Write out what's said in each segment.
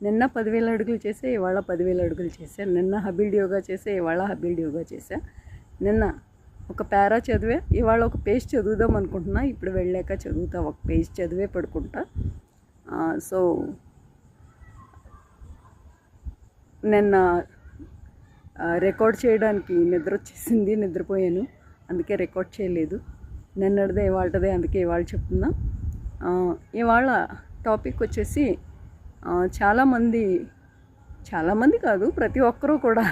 నిన్న పదివేల అడుగులు చేసే ఇవాళ పదివేల అడుగులు చేసా నిన్న హబిల్డ్ యోగా చేసే ఇవాళ హబిల్డ్ యోగా చేసా నిన్న ఒక పారా చదివే ఇవాళ ఒక పేజ్ చదువుదాం అనుకుంటున్నా. ఇప్పుడు వెళ్ళాక చదువుతా ఒక పేజ్ చదివే పడుకుంటా. సో నిన్న రికార్డ్ చేయడానికి నిద్ర వచ్చేసింది నిద్రపోయాను. అందుకే రికార్డ్ చేయలేదు. నిన్నటిదే ఇవాళదే అందుకే ఇవాళ చెప్తున్నా. ఇవాళ టాపిక్ వచ్చేసి చాలామంది చాలామంది కాదు ప్రతి ఒక్కరూ కూడా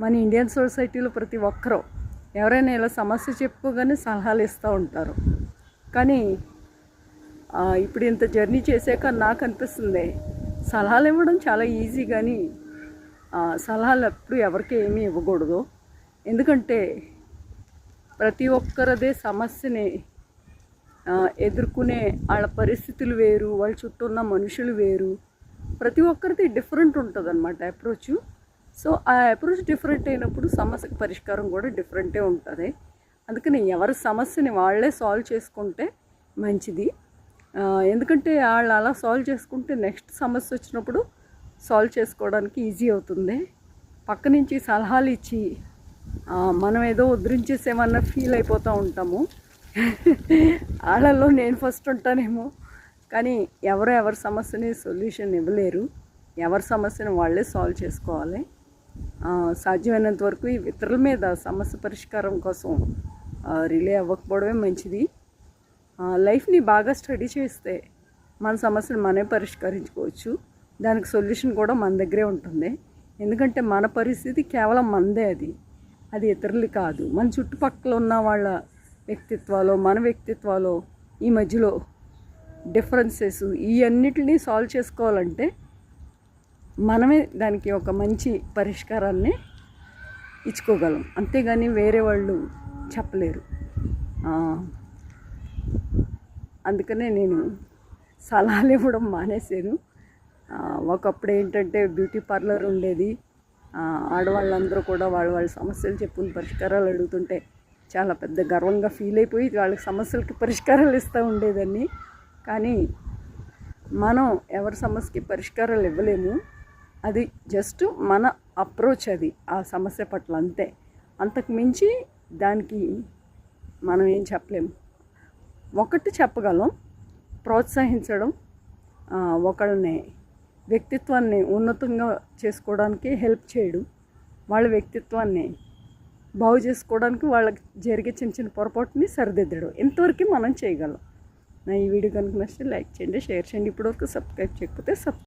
మన ఇండియన్ సొసైటీలో ప్రతి ఒక్కరూ ఎవరైనా ఇలా సమస్య చెప్పుకోగానే సలహాలు ఇస్తూ ఉంటారు. కానీ ఇప్పుడు ఇంత జర్నీ చేశాక నాకు అనిపిస్తుంది సలహాలు ఇవ్వడం చాలా ఈజీ కానీ సలహాలు ఎప్పుడు ఎవరికి ఏమీ ఇవ్వకూడదు. ఎందుకంటే ప్రతి ఒక్కరిదే సమస్యని ఎదుర్కొనే వాళ్ళ పరిస్థితులు వేరు వాళ్ళ చుట్టూ ఉన్న మనుషులు వేరు. ప్రతి ఒక్కరిది డిఫరెంట్ ఉంటుంది అనమాట అప్రోచ్ సో ఆ అప్రోచ్ డిఫరెంట్ అయినప్పుడు సమస్యకు పరిష్కారం కూడా డిఫరెంటే ఉంటుంది. అందుకని ఎవరి సమస్యని వాళ్ళే సాల్వ్ చేసుకుంటే మంచిది. ఎందుకంటే వాళ్ళు అలా సాల్వ్ చేసుకుంటే నెక్స్ట్ సమస్య వచ్చినప్పుడు సాల్వ్ చేసుకోవడానికి ఈజీ అవుతుంది. పక్క నుంచి సలహాలు ఇచ్చి మనం ఏదో ఉద్ధరించేసేమన్నా ఫీల్ అయిపోతూ ఉంటాము. వాళ్ళల్లో నేను ఫస్ట్ ఉంటానేమో. కానీ ఎవరు ఎవరి సమస్యని సొల్యూషన్ ఇవ్వలేరు. ఎవరి సమస్యను వాళ్ళే సాల్వ్ చేసుకోవాలి. సాధ్యమైనంత వరకు ఈ ఇతరుల మీద సమస్య పరిష్కారం కోసం రిలే అవ్వకపోవడమే మంచిది. లైఫ్ని బాగా స్టడీ చేస్తే మన సమస్యను మనమే పరిష్కరించుకోవచ్చు. దానికి సొల్యూషన్ కూడా మన దగ్గరే ఉంటుంది. ఎందుకంటే మన పరిస్థితి కేవలం మనదే అది. అది ఇతరులు కాదు. మన చుట్టుపక్కల ఉన్న వాళ్ళ వ్యక్తిత్వాలు మన వ్యక్తిత్వాలు ఈ మధ్యలో డిఫరెన్సెస్ ఇవన్నిటిని సాల్వ్ చేసుకోవాలంటే మనమే దానికి ఒక మంచి పరిష్కారాన్ని ఇచ్చుకోగలం. అంతేగాని వేరే వాళ్ళు చెప్పలేరు. అందుకనే నేను సలహాలు ఇవ్వడం మానేశాను. ఒకప్పుడు ఏంటంటే బ్యూటీ పార్లర్ ఉండేది. ఆడవాళ్ళందరూ కూడా వాళ్ళ వాళ్ళ సమస్యలు చెప్పుకుని పరిష్కారాలు అడుగుతుంటే చాలా పెద్ద గర్వంగా ఫీల్ అయిపోయి వాళ్ళకి సమస్యలకి పరిష్కారాలు ఇస్తూ ఉండేదాన్ని. కానీ మనం ఎవరి సమస్యకి పరిష్కారాలు ఇవ్వలేము. అది జస్ట్ మన అప్రోచ్ అది ఆ సమస్య పట్ల అంతే. అంతకు మించి దానికి మనం ఏం చెప్పలేము. ఒకటి చెప్పగలం ప్రోత్సహించడం ఒకళ్ళని వ్యక్తిత్వాన్ని ఉన్నతంగా చేసుకోవడానికి హెల్ప్ చేయడం వాళ్ళ వ్యక్తిత్వాన్ని బాగు చేసుకోవడానికి వాళ్ళకి జరిగే చిన్న చిన్న పొరపాటుని సరిదిద్దడం. ఇంతవరకు మనం చేయగలం. నా ఈ వీడియో కనుక నచ్చితే లైక్ చేయండి షేర్ చేయండి. ఇప్పటివరకు సబ్స్క్రైబ్ చేయకపోతే సబ్